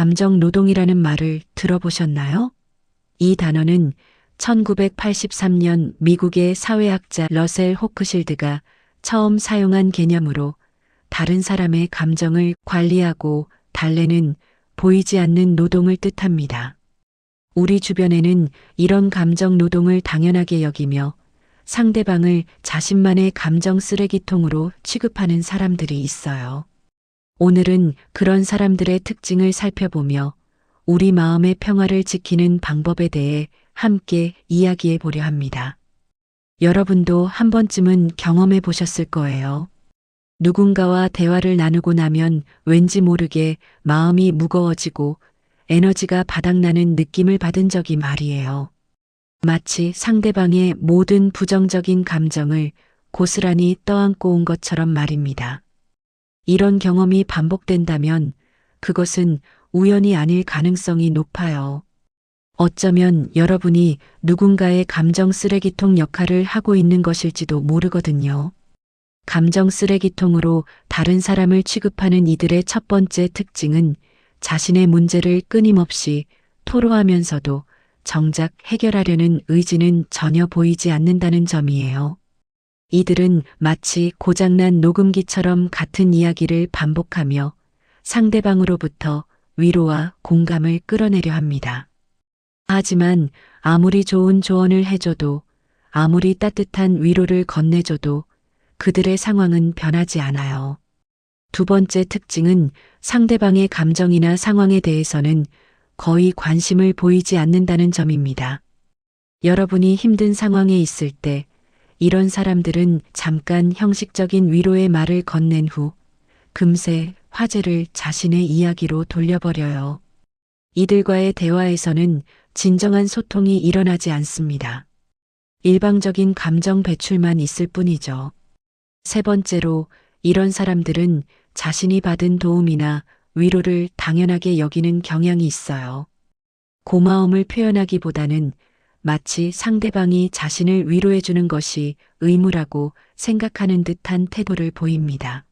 감정 노동이라는 말을 들어보셨나요? 이 단어는 1983년 미국의 사회학자 러셀 호크실드가 처음 사용한 개념으로 다른 사람의 감정을 관리하고 달래는 보이지 않는 노동을 뜻합니다. 우리 주변에는 이런 감정 노동을 당연하게 여기며 상대방을 자신만의 감정 쓰레기통으로 취급하는 사람들이 있어요. 오늘은 그런 사람들의 특징을 살펴보며 우리 마음의 평화를 지키는 방법에 대해 함께 이야기해 보려 합니다. 여러분도 한 번쯤은 경험해 보셨을 거예요. 누군가와 대화를 나누고 나면 왠지 모르게 마음이 무거워지고 에너지가 바닥나는 느낌을 받은 적이 말이에요. 마치 상대방의 모든 부정적인 감정을 고스란히 떠안고 온 것처럼 말입니다. 이런 경험이 반복된다면 그것은 우연이 아닐 가능성이 높아요. 어쩌면 여러분이 누군가의 감정 쓰레기통 역할을 하고 있는 것일지도 모르거든요. 감정 쓰레기통으로 다른 사람을 취급하는 이들의 첫 번째 특징은 자신의 문제를 끊임없이 토로하면서도 정작 해결하려는 의지는 전혀 보이지 않는다는 점이에요. 이들은 마치 고장난 녹음기처럼 같은 이야기를 반복하며 상대방으로부터 위로와 공감을 끌어내려 합니다. 하지만 아무리 좋은 조언을 해줘도 아무리 따뜻한 위로를 건네줘도 그들의 상황은 변하지 않아요. 두 번째 특징은 상대방의 감정이나 상황에 대해서는 거의 관심을 보이지 않는다는 점입니다. 여러분이 힘든 상황에 있을 때 이런 사람들은 잠깐 형식적인 위로의 말을 건넨 후 금세 화제를 자신의 이야기로 돌려버려요. 이들과의 대화에서는 진정한 소통이 일어나지 않습니다. 일방적인 감정 배출만 있을 뿐이죠. 세 번째로 이런 사람들은 자신이 받은 도움이나 위로를 당연하게 여기는 경향이 있어요. 고마움을 표현하기보다는 마치 상대방이 자신을 위로해주는 것이 의무라고 생각하는 듯한 태도를 보입니다.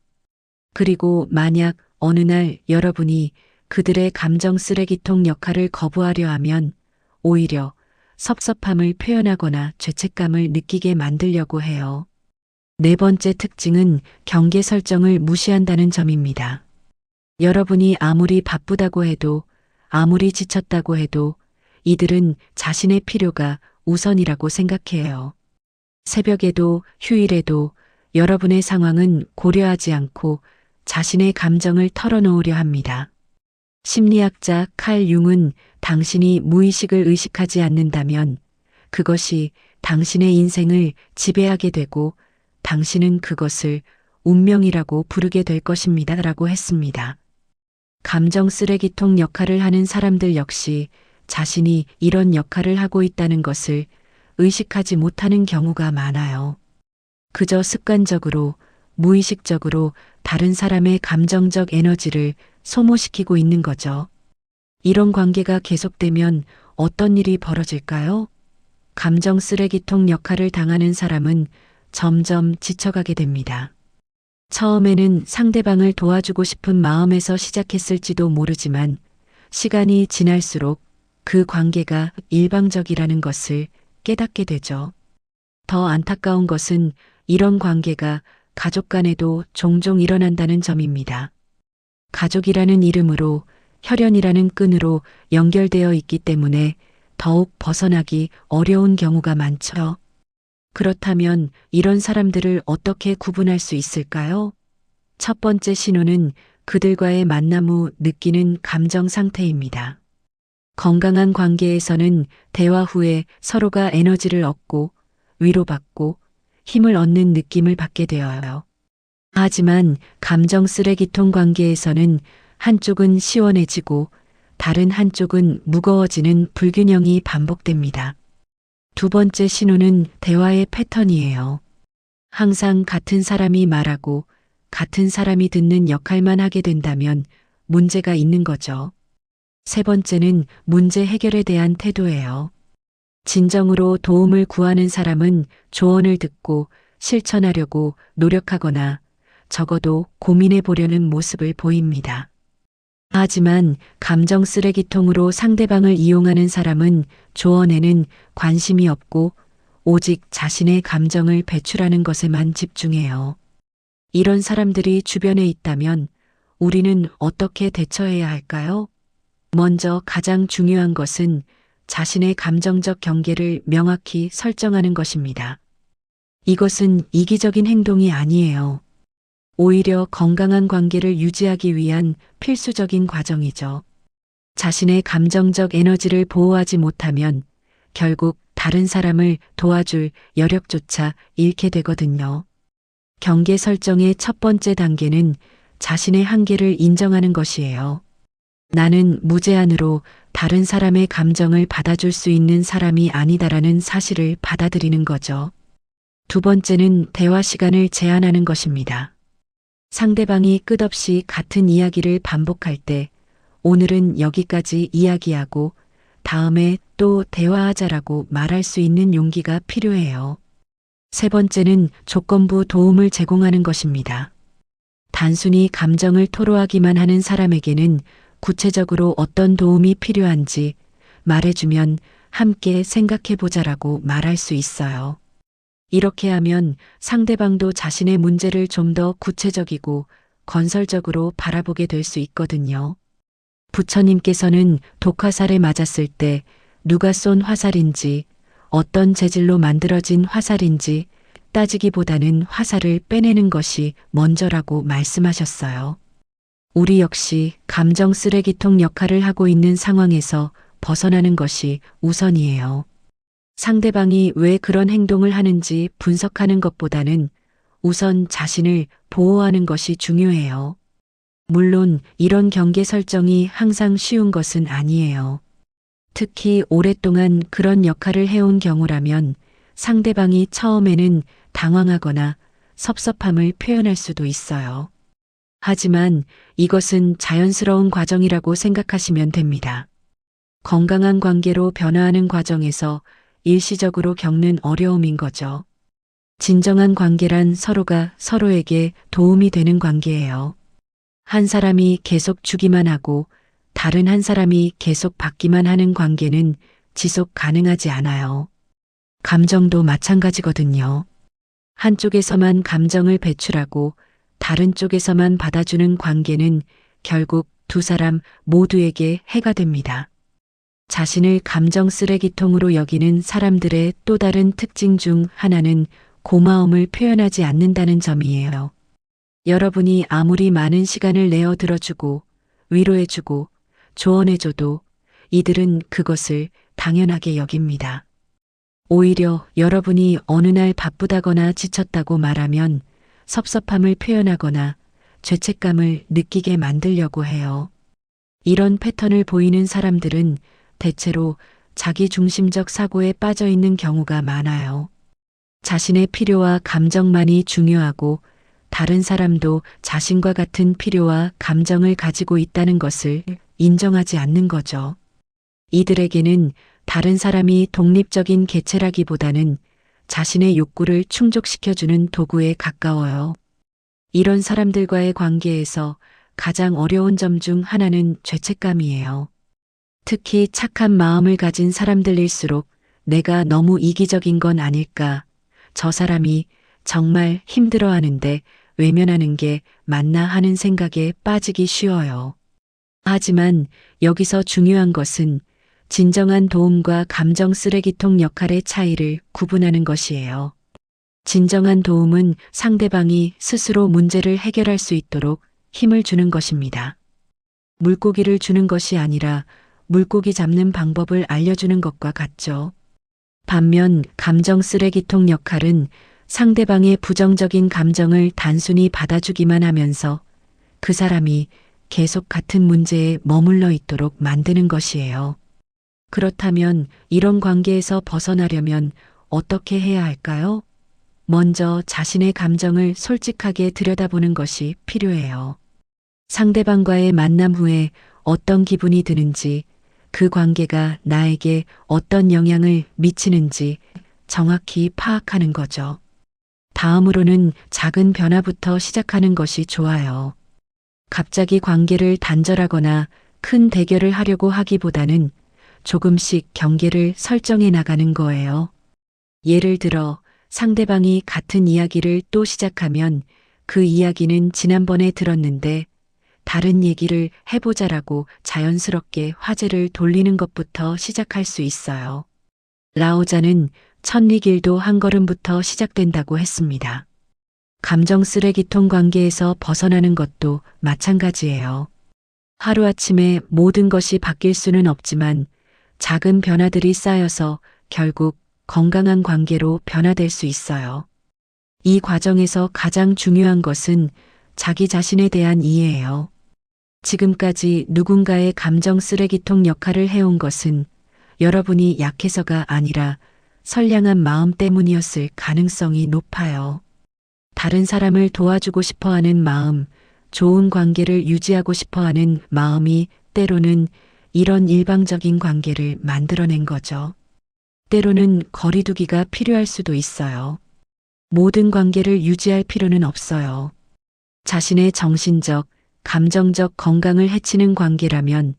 그리고 만약 어느 날 여러분이 그들의 감정 쓰레기통 역할을 거부하려 하면 오히려 섭섭함을 표현하거나 죄책감을 느끼게 만들려고 해요. 네 번째 특징은 경계 설정을 무시한다는 점입니다. 여러분이 아무리 바쁘다고 해도 아무리 지쳤다고 해도 이들은 자신의 필요가 우선이라고 생각해요. 새벽에도 휴일에도 여러분의 상황은 고려하지 않고 자신의 감정을 털어놓으려 합니다. 심리학자 칼 융은 당신이 무의식을 의식하지 않는다면 그것이 당신의 인생을 지배하게 되고 당신은 그것을 운명이라고 부르게 될 것입니다. 라고 했습니다. 감정 쓰레기통 역할을 하는 사람들 역시 자신이 이런 역할을 하고 있다는 것을 의식하지 못하는 경우가 많아요. 그저 습관적으로, 무의식적으로 다른 사람의 감정적 에너지를 소모시키고 있는 거죠. 이런 관계가 계속되면 어떤 일이 벌어질까요? 감정 쓰레기통 역할을 당하는 사람은 점점 지쳐가게 됩니다. 처음에는 상대방을 도와주고 싶은 마음에서 시작했을지도 모르지만 시간이 지날수록 그 관계가 일방적이라는 것을 깨닫게 되죠. 더 안타까운 것은 이런 관계가 가족 간에도 종종 일어난다는 점입니다. 가족이라는 이름으로 혈연이라는 끈으로 연결되어 있기 때문에 더욱 벗어나기 어려운 경우가 많죠. 그렇다면 이런 사람들을 어떻게 구분할 수 있을까요? 첫 번째 신호는 그들과의 만남 후 느끼는 감정 상태입니다. 건강한 관계에서는 대화 후에 서로가 에너지를 얻고 위로받고 힘을 얻는 느낌을 받게 되어요. 하지만 감정 쓰레기통 관계에서는 한쪽은 시원해지고 다른 한쪽은 무거워지는 불균형이 반복됩니다. 두 번째 신호는 대화의 패턴이에요. 항상 같은 사람이 말하고 같은 사람이 듣는 역할만 하게 된다면 문제가 있는 거죠. 세 번째는 문제 해결에 대한 태도예요. 진정으로 도움을 구하는 사람은 조언을 듣고 실천하려고 노력하거나 적어도 고민해 보려는 모습을 보입니다. 하지만 감정 쓰레기통으로 상대방을 이용하는 사람은 조언에는 관심이 없고 오직 자신의 감정을 배출하는 것에만 집중해요. 이런 사람들이 주변에 있다면 우리는 어떻게 대처해야 할까요? 먼저 가장 중요한 것은 자신의 감정적 경계를 명확히 설정하는 것입니다. 이것은 이기적인 행동이 아니에요. 오히려 건강한 관계를 유지하기 위한 필수적인 과정이죠. 자신의 감정적 에너지를 보호하지 못하면 결국 다른 사람을 도와줄 여력조차 잃게 되거든요. 경계 설정의 첫 번째 단계는 자신의 한계를 인정하는 것이에요. 나는 무제한으로 다른 사람의 감정을 받아줄 수 있는 사람이 아니다라는 사실을 받아들이는 거죠. 두 번째는 대화 시간을 제한하는 것입니다. 상대방이 끝없이 같은 이야기를 반복할 때 오늘은 여기까지 이야기하고 다음에 또 대화하자라고 말할 수 있는 용기가 필요해요. 세 번째는 조건부 도움을 제공하는 것입니다. 단순히 감정을 토로하기만 하는 사람에게는 구체적으로 어떤 도움이 필요한지 말해주면 함께 생각해보자라고 말할 수 있어요. 이렇게 하면 상대방도 자신의 문제를 좀 더 구체적이고 건설적으로 바라보게 될 수 있거든요. 부처님께서는 독화살에 맞았을 때 누가 쏜 화살인지 어떤 재질로 만들어진 화살인지 따지기보다는 화살을 빼내는 것이 먼저라고 말씀하셨어요. 우리 역시 감정 쓰레기통 역할을 하고 있는 상황에서 벗어나는 것이 우선이에요. 상대방이 왜 그런 행동을 하는지 분석하는 것보다는 우선 자신을 보호하는 것이 중요해요. 물론 이런 경계 설정이 항상 쉬운 것은 아니에요. 특히 오랫동안 그런 역할을 해온 경우라면 상대방이 처음에는 당황하거나 섭섭함을 표현할 수도 있어요. 하지만 이것은 자연스러운 과정이라고 생각하시면 됩니다. 건강한 관계로 변화하는 과정에서 일시적으로 겪는 어려움인 거죠. 진정한 관계란 서로가 서로에게 도움이 되는 관계예요. 한 사람이 계속 주기만 하고 다른 한 사람이 계속 받기만 하는 관계는 지속 가능하지 않아요. 감정도 마찬가지거든요. 한쪽에서만 감정을 배출하고 다른 쪽에서만 받아주는 관계는 결국 두 사람 모두에게 해가 됩니다. 자신을 감정 쓰레기통으로 여기는 사람들의 또 다른 특징 중 하나는 고마움을 표현하지 않는다는 점이에요. 여러분이 아무리 많은 시간을 내어 들어주고 위로해주고 조언해줘도 이들은 그것을 당연하게 여깁니다. 오히려 여러분이 어느 날 바쁘다거나 지쳤다고 말하면 섭섭함을 표현하거나 죄책감을 느끼게 만들려고 해요. 이런 패턴을 보이는 사람들은 대체로 자기 중심적 사고에 빠져 있는 경우가 많아요. 자신의 필요와 감정만이 중요하고 다른 사람도 자신과 같은 필요와 감정을 가지고 있다는 것을 인정하지 않는 거죠. 이들에게는 다른 사람이 독립적인 개체라기보다는 자신의 욕구를 충족시켜주는 도구에 가까워요. 이런 사람들과의 관계에서 가장 어려운 점 중 하나는 죄책감이에요. 특히 착한 마음을 가진 사람들일수록 내가 너무 이기적인 건 아닐까. 저 사람이 정말 힘들어 하는데 외면하는 게 맞나 하는 생각에 빠지기 쉬워요. 하지만 여기서 중요한 것은 진정한 도움과 감정 쓰레기통 역할의 차이를 구분하는 것이에요. 진정한 도움은 상대방이 스스로 문제를 해결할 수 있도록 힘을 주는 것입니다. 물고기를 주는 것이 아니라 물고기 잡는 방법을 알려주는 것과 같죠. 반면 감정 쓰레기통 역할은 상대방의 부정적인 감정을 단순히 받아주기만 하면서 그 사람이 계속 같은 문제에 머물러 있도록 만드는 것이에요. 그렇다면 이런 관계에서 벗어나려면 어떻게 해야 할까요? 먼저 자신의 감정을 솔직하게 들여다보는 것이 필요해요. 상대방과의 만남 후에 어떤 기분이 드는지, 그 관계가 나에게 어떤 영향을 미치는지 정확히 파악하는 거죠. 다음으로는 작은 변화부터 시작하는 것이 좋아요. 갑자기 관계를 단절하거나 큰 대결을 하려고 하기보다는 조금씩 경계를 설정해 나가는 거예요. 예를 들어 상대방이 같은 이야기를 또 시작하면 그 이야기는 지난번에 들었는데 다른 얘기를 해보자라고 자연스럽게 화제를 돌리는 것부터 시작할 수 있어요. 라오자는 천리길도 한 걸음부터 시작된다고 했습니다. 감정 쓰레기통 관계에서 벗어나는 것도 마찬가지예요. 하루아침에 모든 것이 바뀔 수는 없지만 작은 변화들이 쌓여서 결국 건강한 관계로 변화될 수 있어요. 이 과정에서 가장 중요한 것은 자기 자신에 대한 이해예요. 지금까지 누군가의 감정 쓰레기통 역할을 해온 것은 여러분이 약해서가 아니라 선량한 마음 때문이었을 가능성이 높아요. 다른 사람을 도와주고 싶어 하는 마음, 좋은 관계를 유지하고 싶어 하는 마음이 때로는 이런 일방적인 관계를 만들어낸 거죠. 때로는 거리두기가 필요할 수도 있어요. 모든 관계를 유지할 필요는 없어요. 자신의 정신적, 감정적 건강을 해치는 관계라면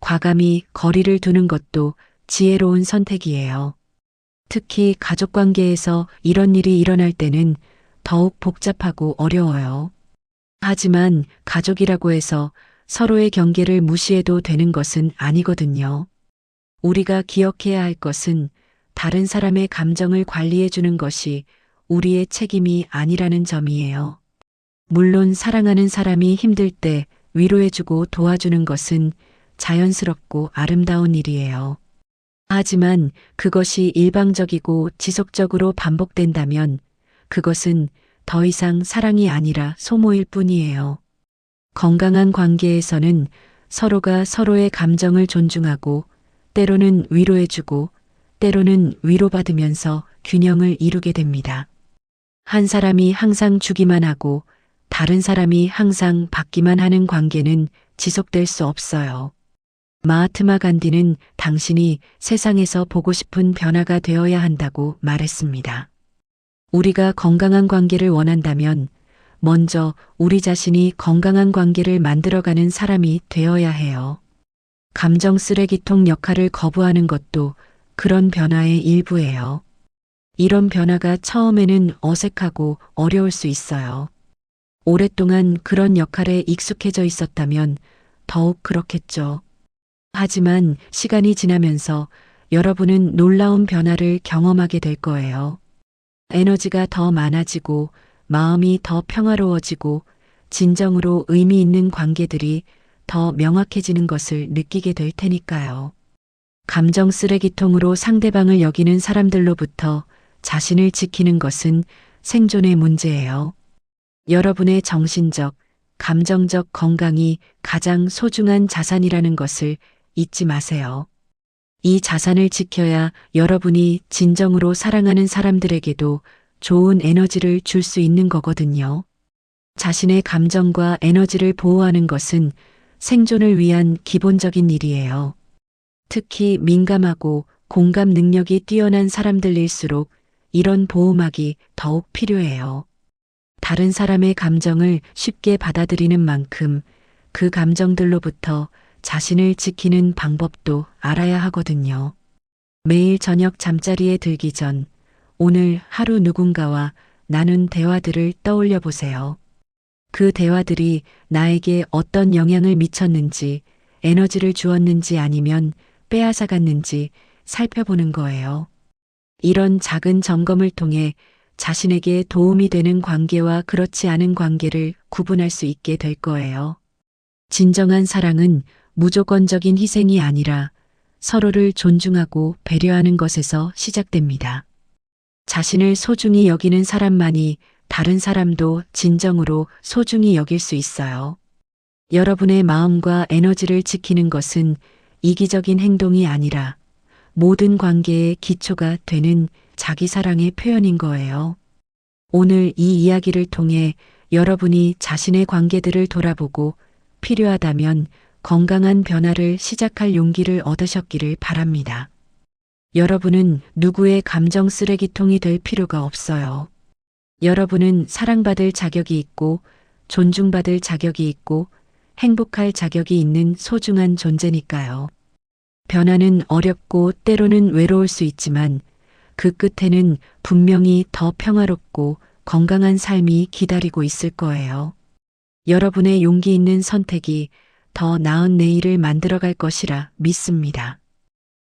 과감히 거리를 두는 것도 지혜로운 선택이에요. 특히 가족 관계에서 이런 일이 일어날 때는 더욱 복잡하고 어려워요. 하지만 가족이라고 해서 서로의 경계를 무시해도 되는 것은 아니거든요. 우리가 기억해야 할 것은 다른 사람의 감정을 관리해 주는 것이 우리의 책임이 아니라는 점이에요. 물론 사랑하는 사람이 힘들 때 위로해주고 도와주는 것은 자연스럽고 아름다운 일이에요. 하지만 그것이 일방적이고 지속적으로 반복된다면 그것은 더 이상 사랑이 아니라 소모일 뿐이에요. 건강한 관계에서는 서로가 서로의 감정을 존중하고 때로는 위로해주고 때로는 위로받으면서 균형을 이루게 됩니다. 한 사람이 항상 주기만 하고 다른 사람이 항상 받기만 하는 관계는 지속될 수 없어요. 마하트마 간디는 당신이 세상에서 보고 싶은 변화가 되어야 한다고 말했습니다. 우리가 건강한 관계를 원한다면 먼저 우리 자신이 건강한 관계를 만들어가는 사람이 되어야 해요. 감정 쓰레기통 역할을 거부하는 것도 그런 변화의 일부예요. 이런 변화가 처음에는 어색하고 어려울 수 있어요. 오랫동안 그런 역할에 익숙해져 있었다면 더욱 그렇겠죠. 하지만 시간이 지나면서 여러분은 놀라운 변화를 경험하게 될 거예요. 에너지가 더 많아지고 마음이 더 평화로워지고 진정으로 의미 있는 관계들이 더 명확해지는 것을 느끼게 될 테니까요. 감정 쓰레기통으로 상대방을 여기는 사람들로부터 자신을 지키는 것은 생존의 문제예요. 여러분의 정신적, 감정적 건강이 가장 소중한 자산이라는 것을 잊지 마세요. 이 자산을 지켜야 여러분이 진정으로 사랑하는 사람들에게도 좋은 에너지를 줄 수 있는 거거든요. 자신의 감정과 에너지를 보호하는 것은 생존을 위한 기본적인 일이에요. 특히 민감하고 공감 능력이 뛰어난 사람들일수록 이런 보호막이 더욱 필요해요. 다른 사람의 감정을 쉽게 받아들이는 만큼 그 감정들로부터 자신을 지키는 방법도 알아야 하거든요. 매일 저녁 잠자리에 들기 전 오늘 하루 누군가와 나눈 대화들을 떠올려 보세요. 그 대화들이 나에게 어떤 영향을 미쳤는지, 에너지를 주었는지 아니면 빼앗아갔는지 살펴보는 거예요. 이런 작은 점검을 통해 자신에게 도움이 되는 관계와 그렇지 않은 관계를 구분할 수 있게 될 거예요. 진정한 사랑은 무조건적인 희생이 아니라 서로를 존중하고 배려하는 것에서 시작됩니다. 자신을 소중히 여기는 사람만이 다른 사람도 진정으로 소중히 여길 수 있어요. 여러분의 마음과 에너지를 지키는 것은 이기적인 행동이 아니라 모든 관계의 기초가 되는 자기 사랑의 표현인 거예요. 오늘 이 이야기를 통해 여러분이 자신의 관계들을 돌아보고 필요하다면 건강한 변화를 시작할 용기를 얻으셨기를 바랍니다. 여러분은 누구의 감정 쓰레기통이 될 필요가 없어요. 여러분은 사랑받을 자격이 있고 존중받을 자격이 있고 행복할 자격이 있는 소중한 존재니까요. 변화는 어렵고 때로는 외로울 수 있지만 그 끝에는 분명히 더 평화롭고 건강한 삶이 기다리고 있을 거예요. 여러분의 용기 있는 선택이 더 나은 내일을 만들어갈 것이라 믿습니다.